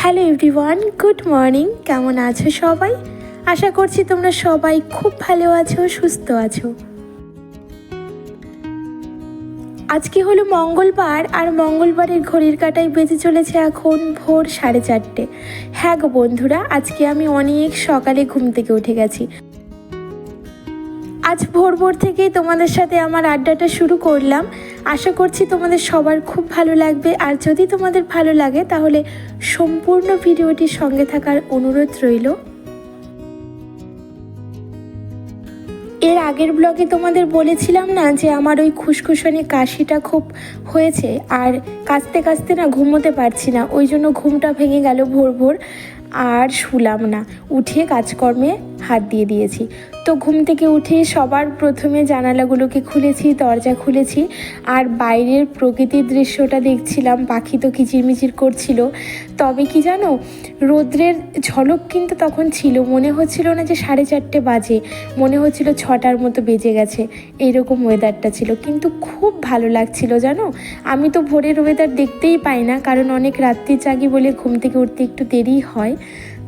Hello everyone good morning কেমন আছো সবাই? আশা করছি তোমরা সবাই খুব ভালো আছো, সুস্থ আছো। আজকে হলো মঙ্গলবার, আর মঙ্গলবারের ঘড়ির কাটায় বেজে চলেছে এখন ভোর সাড়ে চারটে। হ্যাঁ গো বন্ধুরা, আজকে আমি অনেক সকালে ঘুম থেকে উঠে গেছি। আজ ভোর ভোর থেকেই তোমাদের সাথে আমার আড্ডাটা শুরু করলাম। আশা করছি তোমাদের সবার খুব ভালো লাগবে। আর যদি তোমাদের ভালো লাগে, তাহলে সম্পূর্ণ ভিডিওটির সঙ্গে থাকার অনুরোধ রইল। এর আগের ব্লগে তোমাদের বলেছিলাম না যে আমার ওই খুসখুসানি কাশিটা খুব হয়েছে, আর কাঁচতে কাঁচতে না ঘুমোতে পারছি না, ওই জন্য ঘুমটা ভেঙে গেল ভোর ভোর। আর শুলাম না। উঠে কাজকর্মে হাত দিয়ে দিয়েছি। তো ঘুম থেকে উঠে সবার প্রথমে জানালাগুলোকে খুলেছি, দরজা খুলেছি, আর বাইরের প্রকৃতির দৃশ্যটা দেখছিলাম, পাখি তো কিচিরমিচির করছিল। তবে কি জানো, রৌদ্রের ঝলক কিন্তু তখন ছিল। মনে হচ্ছিল না যে সাড়ে চারটে বাজে, মনে হচ্ছিল ছটার মতো বেজে গেছে এইরকম ওয়েদারটা ছিল। কিন্তু খুব ভালো লাগছিল জানো। আমি তো ভোরের ওয়েদার দেখতেই পাই না, কারণ অনেক রাত্রি জাগি বলে ঘুম থেকে উঠতে একটু দেরি হয়।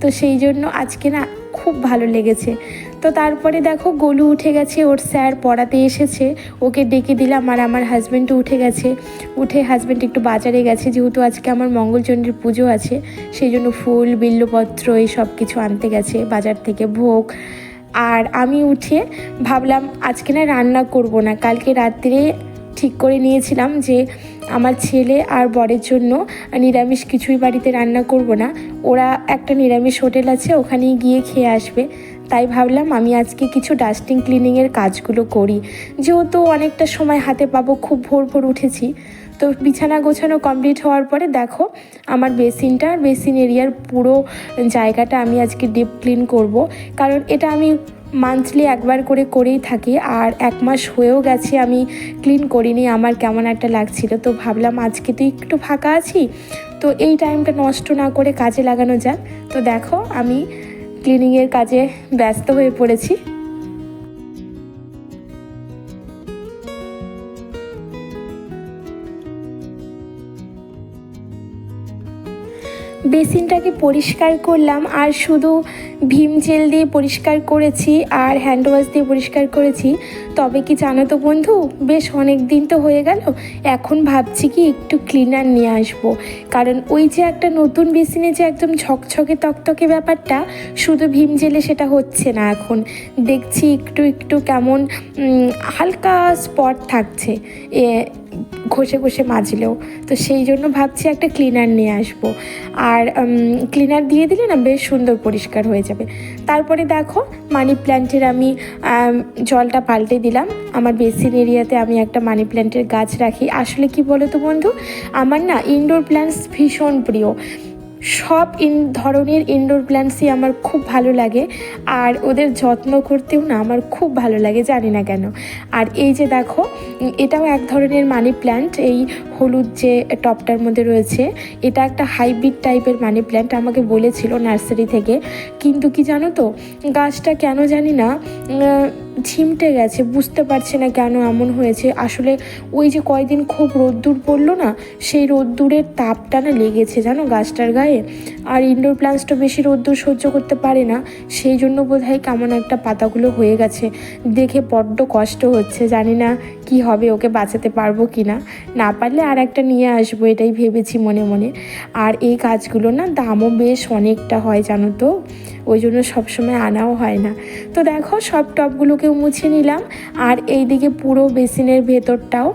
তো সেই জন্য আজকে না খুব ভালো লেগেছে। তো তারপরে দেখো গোলু উঠে গেছে, ওর স্যার পড়াতে এসেছে। ওকে ডেকে দিলাম আর আমার হাজব্যান্ডও উঠে গেছে। উঠে হাজব্যান্ড একটু বাজারে গেছে, যেহেতু আজকে আমার মঙ্গলচণ্ডীর পুজো আছে, সেই জন্য ফুল, বিল্লপত্র এই সব কিছু আনতে গেছে, বাজার থেকে ভোগ। আর আমি উঠে ভাবলাম, আজকে না রান্না করব না, কালকে রাত্রে ঠিক করে নিয়েছিলাম যে আমার ছেলে আর বরের জন্য নিরামিষ কিছুই বাড়িতে রান্না করব না। ওরা একটা নিরামিষ হোটেল আছে, ওখানেই গিয়ে খেয়ে আসবে। তাই ভাবলাম আমি আজকে কিছু ডাস্টিং ক্লিনিংয়ের কাজগুলো করি। যেহেতু অনেকটা সময় হাতে পাবো, খুব ভোর ভোর উঠেছি। তো বিছানা গোছানো কমপ্লিট হওয়ার পরে দেখো, আমার বেসিনটা আর বেসিন এরিয়ার পুরো জায়গাটা আমি আজকে ডিপ ক্লিন করব। কারণ এটা আমি মান্থলি একবার করে করেই থাকি আর এক মাস হয়েও গেছে আমি ক্লিন করিনি, আমার কেমন একটা লাগছিল। তো ভাবলাম আজকে তো একটু ফাঁকা আছি, তো এই টাইমটা নষ্ট না করে কাজে লাগানো যাক। তো দেখো, আমি ক্লিনিংয়ের কাজে ব্যস্ত হয়ে পড়েছি। বেসিনটাকে পরিষ্কার করলাম আর শুধু ভীম জেল দিয়ে পরিষ্কার করেছি আর হ্যান্ড ওয়াশ দিয়ে পরিষ্কার করেছি। তবে কি জানো তো বন্ধু, বেশ অনেক দিন তো হয়ে গেল, এখন ভাবছি কি একটু ক্লিনার নিয়ে আসব। কারণ ওই যে একটা নতুন বেসিনে যে একদম ঝকঝকে তকতকে ব্যাপারটা, শুধু ভীম জেলে সেটা হচ্ছে না এখন। দেখছি একটু একটু কেমন হালকা স্পট থাকছে। ঘষে ঘষে মাজলেও। তো সেই জন্য ভাবছি একটা ক্লিনার নিয়ে আসব। আর ক্লিনার দিয়ে দিলে না বেশ সুন্দর পরিষ্কার হয়ে যাবে। তারপরে দেখো মানি প্ল্যান্টের আমি জলটা পাল্টে দিলাম। আমার বেসিন এরিয়াতে আমি একটা মানি প্ল্যান্টের গাছ রাখি। আসলে কি বলো তো বন্ধু? আমার না ইনডোর প্ল্যান্টস ভীষণ প্রিয়। সব ইন ধরনের ইনডোর প্ল্যান্টসই আমার খুব ভালো লাগে। আর ওদের যত্ন করতেও না আমার খুব ভালো লাগে, জানি না কেন। আর এই যে দেখো এটাও এক ধরনের মানি প্ল্যান্ট এই হলুদ যে টপটার মধ্যে রয়েছে, এটা একটা হাইব্রিড টাইপের মানি প্ল্যান্ট আমাকে বলেছিল নার্সারি থেকে। কিন্তু কি জানো তো, গাছটা কেন জানি না ঝিমটে গেছে, বুঝতে পারছি না কেন এমন হয়েছে। আসলে ওই যে কয়দিন খুব রোদ্দুর পড়ল না, সেই রোদ্দুরের তাপটা না লেগেছে, জানো গাছটার গায়ে। আর ইনডোর প্লান্টসটা বেশি রোদ্দুর সহ্য করতে পারে না, সেই জন্য বোধ হয় কেমন একটা পাতাগুলো হয়ে গেছে। দেখে বড্ড কষ্ট হচ্ছে, জানি না কি হবে, ওকে বাঁচাতে পারব কি না। না পারলে আর একটা নিয়ে আসব, এটাই ভেবেছি মনে মনে। আর এই গাছগুলো না দামও বেশ অনেকটা হয়, জানো তো? ওই জন্য সবসময় আনাও হয় না। তো দেখো, সব টবগুলোকেও মুছে নিলাম। আর এই দিকে পুরো বেসিনের ভেতরটাও,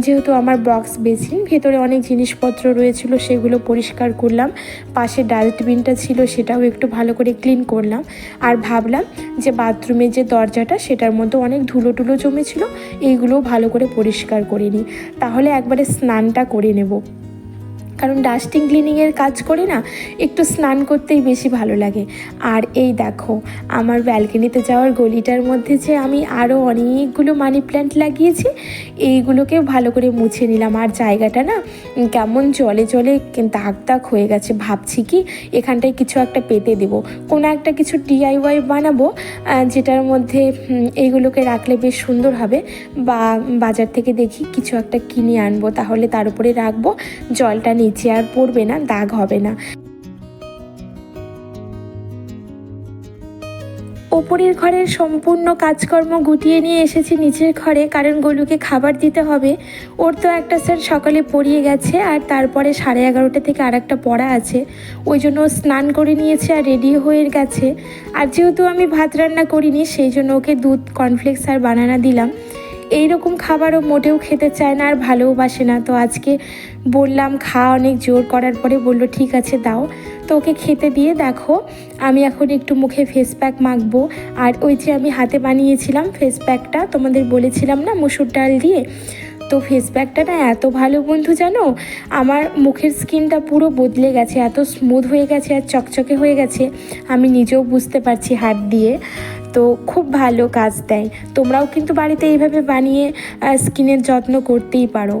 যেহেতু আমার বক্স বেসিন, ভেতরে অনেক জিনিসপত্র রয়েছিল, সেগুলো পরিষ্কার করলাম। পাশে ডাস্টবিনটা ছিল, সেটাও একটু ভালো করে ক্লিন করলাম। আর ভাবলাম যে বাথরুমের যে দরজাটা, সেটার মধ্যে অনেক ধুলো টুলো জমেছিল এইগুলো ভালো ভালো করে পরিষ্কার করে নিই। তাহলে একবারে স্নানটা করে নেব। কারণ ডাস্টিং ক্লিনিংয়ের কাজ করে না, একটু স্নান করতেই বেশি ভালো লাগে। আর এই দেখো, আমার ব্যালকনিতে যাওয়ার গলিটার মধ্যে যে আমি আরও অনেকগুলো মানি প্ল্যান্ট লাগিয়েছি এইগুলোকেও ভালো করে মুছে নিলাম। আর জায়গাটা না কেমন জলে জলে দাগ দাগ হয়ে গেছে, ভাবছি কি এখানটায় কিছু একটা পেতে দেব। কোনো একটা কিছু ডিআইওয়াই বানাবো যেটার মধ্যে এইগুলোকে রাখলে বেশ সুন্দর হবে। বা বাজার থেকে দেখি কিছু একটা কিনে আনব, তাহলে তার উপরে রাখব, জলটা নিচে আর পড়বে না, দাগ হবে না। ওপরের ঘরের সম্পূর্ণ কাজকর্ম গুটিয়ে নিয়ে এসেছি নিচের ঘরে, কারণ গোলুকে খাবার দিতে হবে। ওর তো একটা স্যার সকালে পড়িয়ে গেছে, আর তারপরে সাড়ে এগারোটা থেকে আর একটা পড়া আছে। ওই জন্য স্নান করে নিয়েছে আর রেডি হয়ে গেছে। আর যেহেতু আমি ভাত রান্না করিনি, সেই জন্য ওকে দুধ কর্নফ্লেক্স আর বানানা দিলাম। এই রকম খাবারও মোটেও খেতে চায় না আর ভালোবাসে না। তো আজকে বললাম, খা অনেক জোর। করার পরে বলল, ঠিক আছে, দাও। তো ওকে খেতে দিয়ে দেখো, আমি এখন একটু মুখে ফেস প্যাক মাখবো। আর ওই যে আমি হাতে বানিয়েছিলাম ফেস প্যাকটা তোমাদের বলেছিলাম না, মুসুর ডাল দিয়ে? তো ফেস প্যাকটা না এত ভালো বন্ধু জানো? আমার মুখের স্কিনটা পুরো বদলে গেছে, এত স্মুথ হয়ে গেছে আর চকচকে হয়ে গেছে। আমি নিজেও বুঝতে পারছি হাত দিয়ে। তো খুব ভালো কাজ দেয়। তোমরাও কিন্তু বাড়িতে এইভাবে বানিয়ে স্কিনের যত্ন করতেই পারো।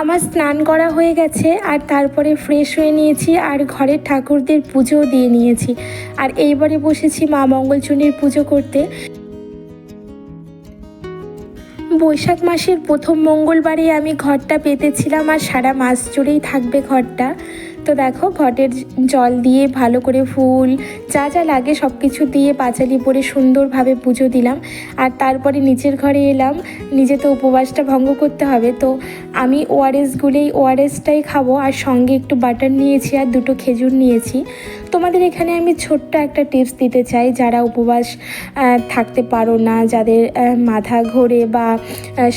আমার স্নান করা হয়ে গেছে, আর তারপরে ফ্রেশ হয়ে নিয়েছি, আর ঘরের ঠাকুরদের পুজোও দিয়ে নিয়েছি। আর এইবারে বসেছি মা মঙ্গলচণ্ডীর পুজো করতে। বৈশাখ মাসের প্রথম মঙ্গলবারে আমি ঘরটা পেতেছিলাম আর সারা মাস জুড়েই থাকবে ঘরটা। তো দেখো ঘটের জল দিয়ে ভালো করে ফুল, যা যা লাগে সব কিছু দিয়ে পাঁচালি পরে সুন্দরভাবে পুজো দিলাম। আর তারপরে নিচের ঘরে এলাম, নিজে তো উপবাসটা ভঙ্গ করতে হবে। তো আমি ওআরএসগুলোই ওআরএসটাই খাব আর সঙ্গে একটু বাটার নিয়েছি আর দুটো খেজুর নিয়েছি। তোমাদের এখানে আমি ছোট্ট একটা টিপস দিতে চাই, যারা উপবাস থাকতে পারো না, যাদের মাথা ঘোরে বা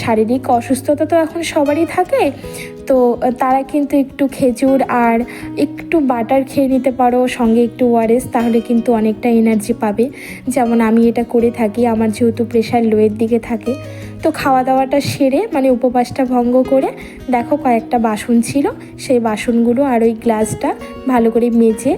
শারীরিক অসুস্থতা তো এখন সবারই থাকে, তো তারা কিন্তু একটু খেজুর আর একটু বাটার খেয়ে নিতে পারো, সঙ্গে একটু ওয়ারেস, তাহলে কিন্তু অনেকটা এনার্জি পাবে। যেমন আমি এটা করে থাকি, আমার যেহেতু প্রেশার লোয়ের দিকে থাকে, তো খাওয়া দাওয়াটা সেরে মানে উপবাসটা ভঙ্গ করে, দেখো কয়েকটা বাসন ছিল, সেই বাসনগুলো আর ওই গ্লাসটা ভালো করে মেজে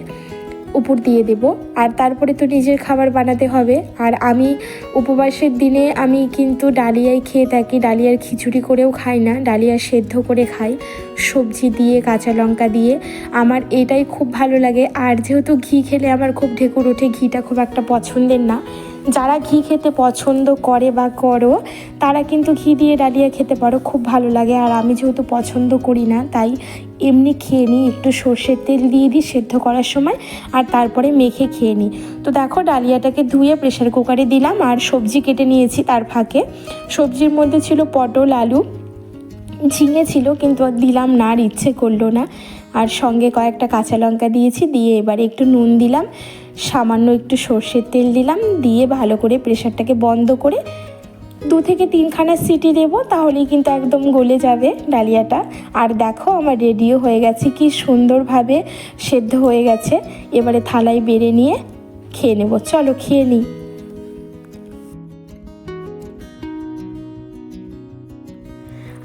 উপর দিয়ে দেব। আর তারপরে তো নিজের খাবার বানাতে হবে। আর আমি উপবাসের দিনে আমি কিন্তু ডালিয়াই খেয়ে থাকি। ডালিয়ার খিচুড়ি করেও খাই না। ডালিয়া সেদ্ধ করে খাই। সবজি দিয়ে, কাঁচা লঙ্কা দিয়ে। আমার এটাই খুব ভালো লাগে। আর যেহেতু ঘি খেলে আমার খুব ঢেকুর ওঠে। ঘিটা খুব একটা পছন্দের না। যারা ঘি খেতে পছন্দ করে বা করো, তারা কিন্তু ঘি দিয়ে ডালিয়া খেতে পারো, খুব ভালো লাগে। আর আমি যেহেতু পছন্দ করি না, তাই এমনি খেয়ে নিই, একটু সর্ষের তেল দিয়ে দিই সেদ্ধ করার সময়, আর তারপরে মেখে খেয়ে নিই। তো দেখো, ডালিয়াটাকে ধুয়ে প্রেশার কুকারে দিলাম, আর সবজি কেটে নিয়েছি তার ফাঁকে। সবজির মধ্যে ছিল পটল, আলু, ঝিঙে ছিল, কিন্তু দিলাম না, আর ইচ্ছে করল না। আর সঙ্গে কয়েকটা কাঁচা লঙ্কা দিয়েছি, দিয়ে এবারে একটু নুন দিলাম। সামান্য একটু সর্ষের তেল দিলাম, দিয়ে ভালো করে প্রেশারটাকে বন্ধ করে দু থেকে তিনখানা সিটি দেব, তাহলেই কিন্তু একদম গলে যাবে ডালিয়াটা। আর দেখো আমার রেডিও হয়ে গেছে কি সুন্দরভাবে সেদ্ধ হয়ে গেছে। এবারে থালায় বেড়ে নিয়ে খেয়ে নেব। চলো খেয়ে নিই।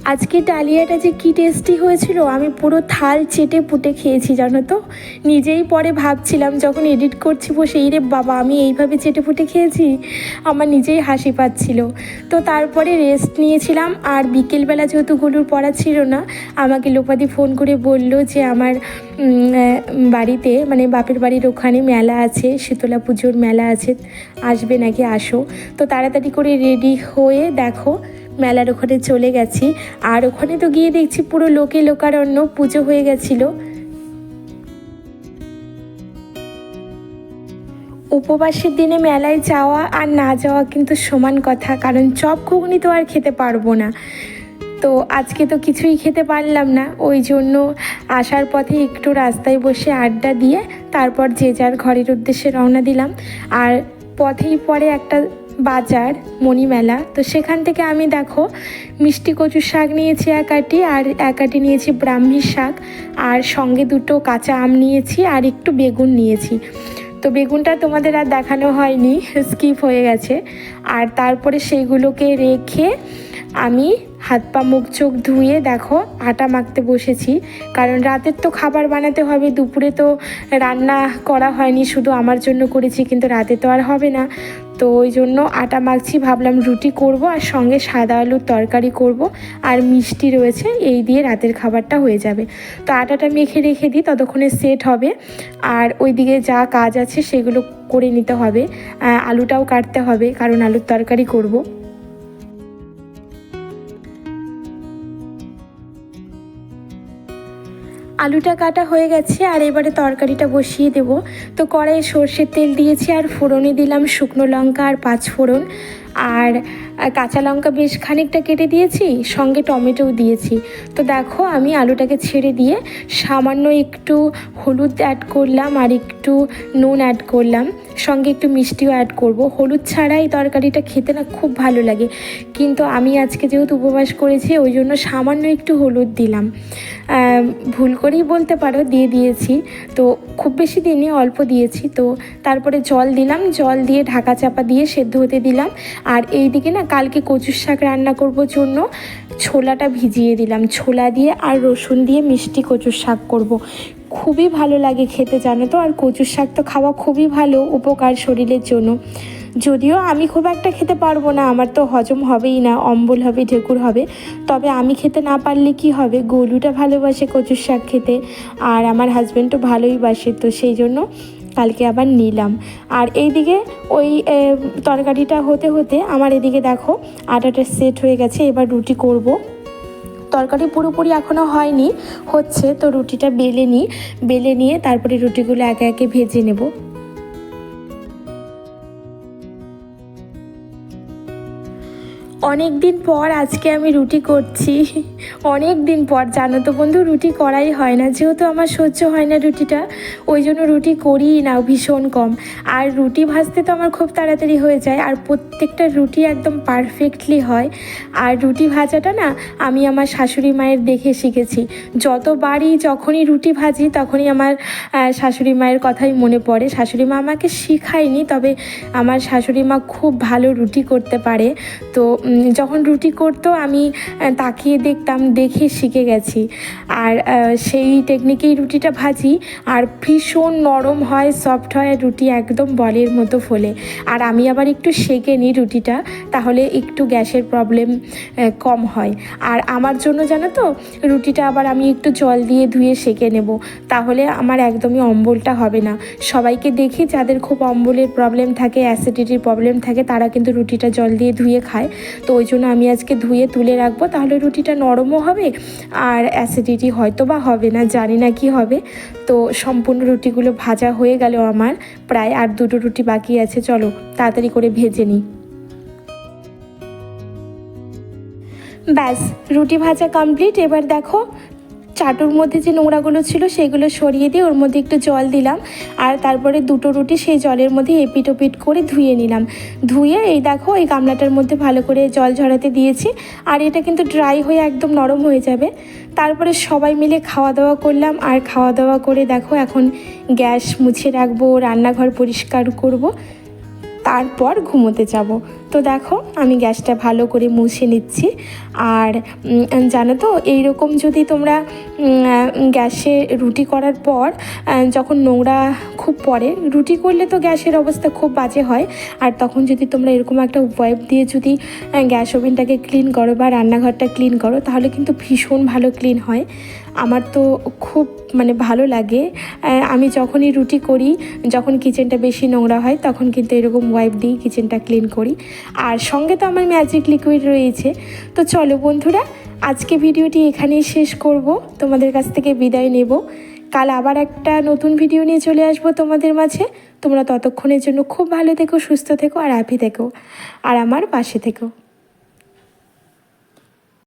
আজকে ডালিয়াটা যে কী টেস্টি হয়েছিল, আমি পুরো থাল চেটে পুটে খেয়েছি, জানো তো? নিজেই পরে ভাবছিলাম, যখন এডিট করছি বসে, এই রে বাবা, আমি এইভাবে চেটে পুটে খেয়েছি? আমার নিজেই হাসি পাচ্ছিল। তো তারপরে রেস্ট নিয়েছিলাম, আর বিকেলবেলা যেহেতু গুলুর পড়া ছিল না, আমাকে লোপাদি ফোন করে বলল যে, আমার বাড়িতে মানে বাপের বাড়ির ওখানে মেলা আছে, শীতলা পুজোর মেলা আছে, আসবে নাকি আসো? তো তাড়াতাড়ি করে রেডি হয়ে দেখো মেলার ওখানে চলে গেছি। আর ওখানে তো গিয়ে দেখছি পুরো লোকে লোকারণ্য, পুজো হয়ে গেছিল। উপবাসের দিনে মেলায় যাওয়া আর না যাওয়া কিন্তু সমান কথা, কারণ চপ ঘুগনি তো আর খেতে পারব না। তো আজকে তো কিছুই খেতে পারলাম না, ওই জন্য আসার পথে একটু রাস্তায় বসে আড্ডা দিয়ে তারপর যে যার ঘরের উদ্দেশ্যে রওনা দিলাম। আর পথেই পরে একটা বাজার, মণিমেলা। তো সেখান থেকে আমি দেখো মিষ্টি কচুর শাক নিয়েছি এক আটি আর এক আটি নিয়েছি ব্রাহ্মী শাক। আর সঙ্গে দুটো কাঁচা আম নিয়েছি আর একটু বেগুন নিয়েছি। তো বেগুনটা তোমাদের আর দেখানো হয়নি, স্কিপ হয়ে গেছে। আর তারপরে সেইগুলোকে রেখে আমি হাত পা, মুখ, চোখ ধুয়ে দেখো, আটা মাখতে বসেছি। কারণ রাতের তো খাবার বানাতে হবে, দুপুরে তো রান্না করা হয়নি, শুধু আমার জন্য করেছি, কিন্তু রাতে তো আর হবে না। তো ওই জন্য আটা মাখছি, ভাবলাম রুটি করব, আর সঙ্গে সাদা আলুর তরকারি করব, আর মিষ্টি রয়েছে, এই দিয়ে রাতের খাবারটা হয়ে যাবে। তো আটাটা মেখে রেখে দিই, ততক্ষণে সেট হবে। আর ওইদিকে যা কাজ আছে, সেগুলো করে নিতে হবে। আলুটাও কাটতে হবে, কারণ আলুর তরকারি করব। আলুটা কাটা হয়ে গেছে আর এবারে তরকারিটা বসিয়ে দেব। তো কড়াইয়ে সর্ষের তেল দিয়েছি আর ফোড়নে দিলাম শুকনো লঙ্কা আর পাঁচ ফোড়ন। আর কাঁচা লঙ্কা বেশ খানিকটা কেটে দিয়েছি, সঙ্গে টমেটোও দিয়েছি। তো দেখো, আমি আলুটাকে ছেড়ে দিয়ে সামান্য একটু হলুদ অ্যাড করলাম আর একটু নুন অ্যাড করলাম। সঙ্গে একটু মিষ্টিও অ্যাড করব। হলুদ ছাড়া এই তরকারিটা খেতে না খুব ভালো লাগে। কিন্তু আমি আজকে যেহেতু উপবাস করেছি, ওই জন্য সামান্য একটু হলুদ দিলাম। ভুল করেই বলতে পারো, দিয়ে দিয়েছি। তো খুব বেশি দিনই অল্প দিয়েছি। তো তারপরে জল দিলাম। জল দিয়ে ঢাকা চাপা দিয়ে সেদ্ধ হতে দিলাম। আর এই দিকে না কালকে কচুর শাক রান্না করব জন্য। ছোলাটা ভিজিয়ে দিলাম। ছোলা দিয়ে আর রসুন দিয়ে মিষ্টি কচুর শাক করব। খুবই ভালো লাগে খেতে, জানো তো? আর কচুর শাক তো খাওয়া খুবই ভালো, উপকার শরীরের জন্য। যদিও আমি খুব একটা খেতে পারব না, আমার তো হজম হবেই না, অম্বল হবে, ঢেকুর হবে। তবে আমি খেতে না পারলে কি হবে? গলুটা ভালোবাসে কচুর শাক খেতে, আর আমার হাজব্যান্ডও ভালোই বাসে, তো সেই জন্য কালকে আবার নিলাম। আর এইদিকে ওই তরকারিটা হতে হতে আমার এদিকে দেখো আটাটা সেট হয়ে গেছে, এবার রুটি করব। তরকারি পুরোপুরি এখনও হয়নি, হচ্ছে তো রুটিটা বেলে নিই বেলে নিয়ে তারপরে রুটিগুলো একে একে ভেজে নেব। অনেক দিন পর আজকে আমি রুটি করছি। অনেক দিন পর, জানো তো বন্ধু, রুটি করাই হয় না। যেহেতু আমার সহ্য হয় না রুটিটা, ওই জন্য রুটি করিই না, ভীষণ কম। আর রুটি ভাজতে তো আমার খুব তাড়াতাড়ি হয়ে যায়, আর প্রত্যেকটা রুটি একদম পারফেক্টলি হয়। আর রুটি ভাজাটা না, আমি আমার শাশুড়ি মায়ের দেখে শিখেছি। যতবারই যখনই রুটি ভাজি, তখনই আমার শাশুড়ি মায়ের কথাই মনে পড়ে। শাশুড়ি মা আমাকে শেখায়নি, তবে আমার শাশুড়ি মা খুব ভালো রুটি করতে পারে। তো যখন রুটি করতো, আমি তাকিয়ে দেখতাম, দেখে শিখে গেছি। আর সেই টেকনিকেই রুটিটা ভাজি, আর ভীষণ নরম হয় সফট হয় রুটি একদম বলের মতো ফোলে। আর আমি আবার একটু সেকে নিই রুটিটা, তাহলে একটু গ্যাসের প্রবলেম কম হয়। আর আমার জন্য জানো তো, রুটিটা আবার আমি একটু জল দিয়ে ধুয়ে সেকে নেব। তাহলে আমার একদমই অম্বলটা হবে না। সবাইকে দেখি, যাদের খুব অম্বলের প্রবলেম থাকে অ্যাসিডিটির প্রবলেম থাকে, তারা কিন্তু রুটিটা জল দিয়ে ধুয়ে খায়। তো ওই জন্য আমি আজকে ধুয়ে তুলে রাখব, তাহলে রুটিটা নরমও হবে আর অ্যাসিডিটি হয়তো বা হবে না, জানি না কি হবে। তো সম্পূর্ণ রুটিগুলো ভাজা হয়ে গেল আমার প্রায়, আর দুটো রুটি বাকি আছে, চলো তাড়াতাড়ি করে ভেজে নিই। ব্যাস, রুটি ভাজা কমপ্লিট এবার দেখো চাটুর মধ্যে যে নোংরাগুলো ছিল সেগুলো সরিয়ে দিয়ে ওর মধ্যে একটু জল দিলাম আর তারপরে দুটো রুটি সেই জলের মধ্যে এপিট ওপিট করে ধুয়ে নিলাম। ধুয়ে এই দেখো এই গামলাটার মধ্যে ভালো করে জল ঝরাতে দিয়েছি আর এটা কিন্তু ড্রাই হয়ে একদম নরম হয়ে যাবে। তারপরে সবাই মিলে খাওয়া দাওয়া করলাম আর খাওয়া দাওয়া করে দেখো এখন গ্যাস মুছে রাখব, রান্নাঘর পরিষ্কার করব। তারপর ঘুমোতে যাব। তো দেখো, আমি গ্যাসটা ভালো করে মুছে নিচ্ছি। আর জানো তো, এইরকম যদি তোমরা গ্যাসে রুটি করার পর যখন নোংরা খুব পড়ে, রুটি করলে তো গ্যাসের অবস্থা খুব বাজে হয়। আর তখন যদি তোমরা এরকম একটা ওয়াইপ দিয়ে যদি গ্যাস ওভেনটাকে ক্লিন করো বা রান্নাঘরটা ক্লিন করো, তাহলে কিন্তু ভীষণ ভালো ক্লিন হয়। আমার তো খুব মানে ভালো লাগে। আমি যখনই রুটি করি, যখন কিচেনটা বেশি নোংরা হয়, তখন কিন্তু এরকম ওয়াইপ দিয়েই কিচেনটা ক্লিন করি। আর সঙ্গে তো আমার ম্যাজিক লিকুইড রয়েছে। তো চলো বন্ধুরা, আজকে ভিডিওটি এখানেই শেষ করব। তোমাদের কাছ থেকে বিদায় নেব। কাল আবার একটা নতুন ভিডিও নিয়ে চলে আসব তোমাদের মাঝে। তোমরা ততক্ষণের জন্য খুব ভালো থেকো, সুস্থ থেকো, আর হ্যাপি থেকো। আর আমার পাশে থেকো।